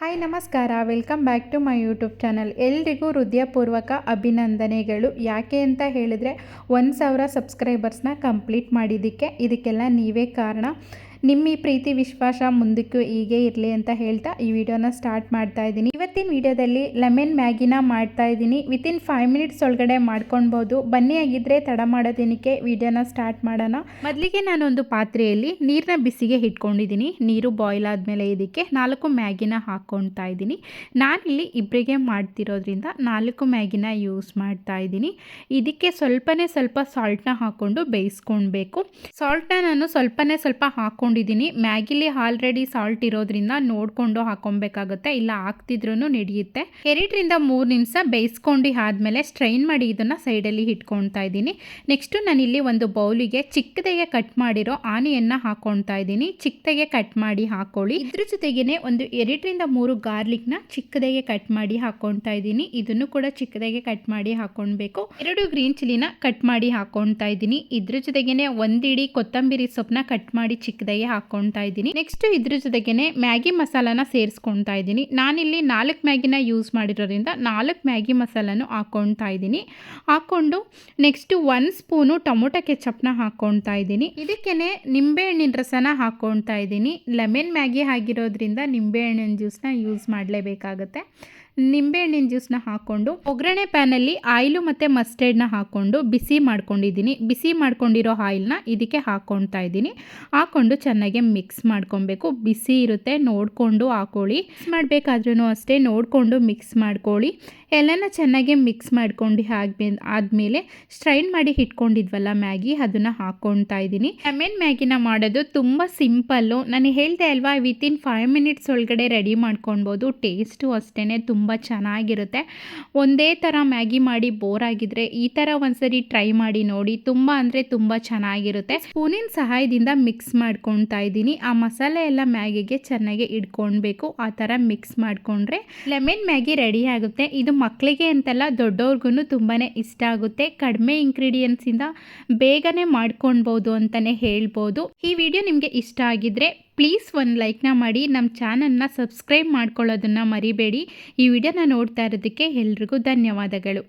Hi, ನಮಸ್ಕಾರ. Welcome back to my YouTube channel. ಎಲ್ರಿಗೂ ಹೃದಯಪೂರ್ವಕ ಅಭಿನಂದನೆಗಳು. ಯಾಕೆ ಅಂತ ಹೇಳಿದರೆ, ಒಂದು ಸಾವಿರ ಸಬ್ಸ್ಕ್ರೈಬರ್ಸ್ನ ಕಂಪ್ಲೀಟ್ ಮಾಡಿದ್ದಕ್ಕೆ ಇದಕ್ಕೆಲ್ಲ ನೀವೇ ಕಾರಣ. ನಿಮ್ಮ ಈ ಪ್ರೀತಿ, ವಿಶ್ವಾಸ ಮುಂದಕ್ಕೂ ಹೀಗೆ ಇರಲಿ ಅಂತ ಹೇಳ್ತಾ ಈ ವಿಡಿಯೋನ ಸ್ಟಾರ್ಟ್ ಮಾಡ್ತಾ ಇದ್ದೀನಿ. ಇವತ್ತಿನ ವಿಡಿಯೋದಲ್ಲಿ ಲೆಮನ್ ಮ್ಯಾಗಿನ ಮಾಡ್ತಾ ಇದ್ದೀನಿ. ವಿತಿನ್ ಫೈವ್ ಮಿನಿಟ್ಸ್ ಒಳಗಡೆ ಮಾಡ್ಕೊಳ್ಬೋದು ಬನ್ನಿ ಆಗಿದ್ರೆ ತಡ ಮಾಡೋದೇನಕ್ಕೆ ವಿಡಿಯೋನ ಸ್ಟಾರ್ಟ್ ಮಾಡೋಣ. ಮೊದಲಿಗೆ ನಾನೊಂದು ಪಾತ್ರೆಯಲ್ಲಿ ನೀರನ್ನ ಬಿಸಿಗೆ ಇಟ್ಕೊಂಡಿದ್ದೀನಿ. ನೀರು ಬಾಯ್ಲ್ ಆದಮೇಲೆ ಇದಕ್ಕೆ ನಾಲ್ಕು ಮ್ಯಾಗಿನ ಹಾಕ್ಕೊಳ್ತಾ ಇದ್ದೀನಿ. ನಾನಿಲ್ಲಿ ಇಬ್ಬರಿಗೆ ಮಾಡ್ತಿರೋದ್ರಿಂದ ನಾಲ್ಕು ಮ್ಯಾಗಿನ ಯೂಸ್ ಮಾಡ್ತಾ ಇದ್ದೀನಿ. ಇದಕ್ಕೆ ಸ್ವಲ್ಪನೇ ಸ್ವಲ್ಪ ಸಾಲ್ಟ್ನ ಹಾಕ್ಕೊಂಡು ಬೇಯಿಸ್ಕೊಳ್ಬೇಕು. ಸಾಲ್ಟ್ನ ನಾನು ಸ್ವಲ್ಪನೇ ಸ್ವಲ್ಪ ಹಾಕ್ಕೊಂಡು ಹಾಕ್ಕೊಂಡಿದ್ದೀನಿ ಮ್ಯಾಗಿಲಿ ಆಲ್ರೆಡಿ ಸಾಲ್ಟ್ ಇರೋದ್ರಿಂದ ನೋಡಿಕೊಂಡು ಹಾಕೊಬೇಕಾಗುತ್ತೆ. ಇಲ್ಲ ಹಾಕ್ತಿದ್ರೂ ನಡೆಯುತ್ತೆ. ಎರಡರಿಂದ ಮೂರು ನಿಮಿಷ ಬೇಯಿಸ್ಕೊಂಡು ಆದಮೇಲೆ ಸ್ಟ್ರೈನ್ ಮಾಡಿ ಇದನ್ನು ಸೈಡಲ್ಲಿ ಇಟ್ಕೊಳ್ತಾ ಇದ್ದೀನಿ. ನೆಕ್ಸ್ಟು ನಾನಿಲ್ಲಿ ಒಂದು ಬೌಲಿಗೆ ಚಿಕ್ಕದಾಗೆ ಕಟ್ ಮಾಡಿರೋ ಆನಿಯನ್ನು ಹಾಕೊಳ್ತಾ ಇದ್ದೀನಿ. ಚಿಕ್ಕದಾಗೆ ಕಟ್ ಮಾಡಿ ಹಾಕೊಳ್ಳಿ. ಇದ್ರ ಜೊತೆಗೇನೆ ಒಂದು ಎರಡರಿಂದ ಮೂರು ಗಾರ್ಲಿಕ್ನ ಚಿಕ್ಕದಾಗೆ ಕಟ್ ಮಾಡಿ ಹಾಕೊಳ್ತಾ ಇದ್ದೀನಿ. ಇದನ್ನು ಕೂಡ ಚಿಕ್ಕದಾಗೆ ಕಟ್ ಮಾಡಿ ಹಾಕೊಳ್ಬೇಕು. ಎರಡು ಗ್ರೀನ್ ಚಿಲ್ಲಿನ ಕಟ್ ಮಾಡಿ ಹಾಕೊಳ್ತಾ ಇದ್ದೀನಿ. ಇದ್ರ ಜೊತೆಗೇನೆ ಒಂದಿಡಿ ಕೊತ್ತಂಬರಿ ಸೊಪ್ಪನ್ನ ಕಟ್ ಮಾಡಿ ಚಿಕ್ಕದಾಗಿ ಹಾಕೊಳ್ತಾ ಇದ್ದೀನಿ. ನೆಕ್ಸ್ಟ್ ಇದ್ರ ಜೊತೆಗೇನೆ ಮ್ಯಾಗಿ ಮಸಾಲಾನ ಸೇರಿಸ್ಕೊಳ್ತಾ ಇದ್ದೀನಿ. ನಾನಿಲ್ಲಿ ನಾಲ್ಕು ಮ್ಯಾಗಿನ ಯೂಸ್ ಮಾಡಿರೋದ್ರಿಂದ ನಾಲ್ಕು ಮ್ಯಾಗಿ ಮಸಾಲನು ಹಾಕೊಳ್ತಾ ಇದ್ದೀನಿ. ಹಾಕ್ಕೊಂಡು ನೆಕ್ಸ್ಟ್ ಒನ್ ಸ್ಪೂನು ಟೊಮೊಟೊ ಕೆಚಪ್ನ ಹಾಕ್ಕೊಳ್ತಾ ಇದ್ದೀನಿ. ಇದಕ್ಕೇನೆ ನಿಂಬೆಹಣ್ಣಿನ ರಸನ ಹಾಕ್ಕೊಳ್ತಾ ಇದ್ದೀನಿ. ಲೆಮನ್ ಮ್ಯಾಗಿ ಆಗಿರೋದ್ರಿಂದ ನಿಂಬೆಹಣ್ಣಿನ ಜ್ಯೂಸ್ನ ಯೂಸ್ ಮಾಡಲೇಬೇಕಾಗತ್ತೆ. ನಿಂಬೆಹಣ್ಣಿನ ಜ್ಯೂಸ್ನ ಹಾಕ್ಕೊಂಡು, ಒಗ್ಗರಣೆ ಪ್ಯಾನಲ್ಲಿ ಆಯಿಲು ಮತ್ತು ಮಸ್ಟರ್ಡ್ನ ಹಾಕ್ಕೊಂಡು ಬಿಸಿ ಮಾಡ್ಕೊಂಡಿದ್ದೀನಿ. ಬಿಸಿ ಮಾಡ್ಕೊಂಡಿರೋ ಆಯಿಲ್ನ ಇದಕ್ಕೆ ಹಾಕ್ಕೊಳ್ತಾ ಇದ್ದೀನಿ. ಹಾಕ್ಕೊಂಡು ಚೆನ್ನಾಗಿ ಮಿಕ್ಸ್ ಮಾಡ್ಕೊಬೇಕು ಬಿಸಿ ಇರುತ್ತೆ, ನೋಡಿಕೊಂಡು ಹಾಕೊಳ್ಳಿ. ಮಿಕ್ಸ್ ಮಾಡಬೇಕಾದ್ರೂ ಅಷ್ಟೇ ನೋಡಿಕೊಂಡು ಮಿಕ್ಸ್ ಮಾಡ್ಕೊಳ್ಳಿ. ಎಲ್ಲನ ಚೆನ್ನಾಗಿ ಮಿಕ್ಸ್ ಮಾಡ್ಕೊಂಡು ಹಾಕಿ ಆದಮೇಲೆ ಸ್ಟ್ರೈನ್ ಮಾಡಿ ಇಟ್ಕೊಂಡಿದ್ವಲ್ಲ ಮ್ಯಾಗಿ, ಅದನ್ನು ಹಾಕ್ಕೊಳ್ತಾ ಇದ್ದೀನಿ. ಲೆಮನ್ ಮ್ಯಾಗಿನ ಮಾಡೋದು ತುಂಬ ಸಿಂಪಲ್ಲು ನಾನು ಹೇಳಿದೆ ಅಲ್ವಾ ವಿತಿನ್ ಫೈವ್ ಮಿನಿಟ್ಸ್ ಒಳಗಡೆ ರೆಡಿ ಮಾಡ್ಕೊಳ್ಬೋದು. ಟೇಸ್ಟು ಅಷ್ಟೇ ತುಂಬ ಚೆನ್ನಾಗಿರುತ್ತೆ. ಒಂದೇ ಥರ ಮ್ಯಾಗಿ ಮಾಡಿ ಬೋರ್ ಆಗಿದ್ರೆ ಈ ಥರ ಒಂದ್ಸರಿ ಟ್ರೈ ಮಾಡಿ ನೋಡಿ. ತುಂಬ ಅಂದರೆ ತುಂಬ ಚೆನ್ನಾಗಿರುತ್ತೆ. ಸ್ಪೂನಿನ ಸಹಾಯದಿಂದ ಮಿಕ್ಸ್ ಮಾಡ್ಕೊಳ್ತಾ ಇದ್ದೀನಿ. ಆ ಮಸಾಲೆ ಎಲ್ಲ ಮ್ಯಾಗಿಗೆ ಚೆನ್ನಾಗಿ ಇಡ್ಕೊಳ್ಬೇಕು ಆ ಥರ ಮಿಕ್ಸ್ ಮಾಡಿಕೊಂಡ್ರೆ ಲೆಮನ್ ಮ್ಯಾಗಿ ರೆಡಿ ಆಗುತ್ತೆ. ಇದು ಮಕ್ಕಳಿಗೆ ಅಂತೆಲ್ಲ ದೊಡ್ಡವ್ರಿಗೂ ತುಂಬಾ ಇಷ್ಟ ಆಗುತ್ತೆ. ಕಡಿಮೆ ಇಂಗ್ರೀಡಿಯೆಂಟ್ಸಿಂದ ಬೇಗನೆ ಮಾಡ್ಕೊಳ್ಬೋದು ಅಂತಲೇ ಹೇಳ್ಬೋದು. ಈ ವಿಡಿಯೋ ನಿಮಗೆ ಇಷ್ಟ ಆಗಿದ್ರೆ ಪ್ಲೀಸ್ ಒಂದು ಲೈಕ್ನ ಮಾಡಿ, ನಮ್ಮ ಚಾನಲ್ನ ಸಬ್ಸ್ಕ್ರೈಬ್ ಮಾಡ್ಕೊಳ್ಳೋದನ್ನು ಮರಿಬೇಡಿ. ಈ ವಿಡಿಯೋನ ನೋಡ್ತಾ ಇರೋದಕ್ಕೆ ಎಲ್ರಿಗೂ ಧನ್ಯವಾದಗಳು.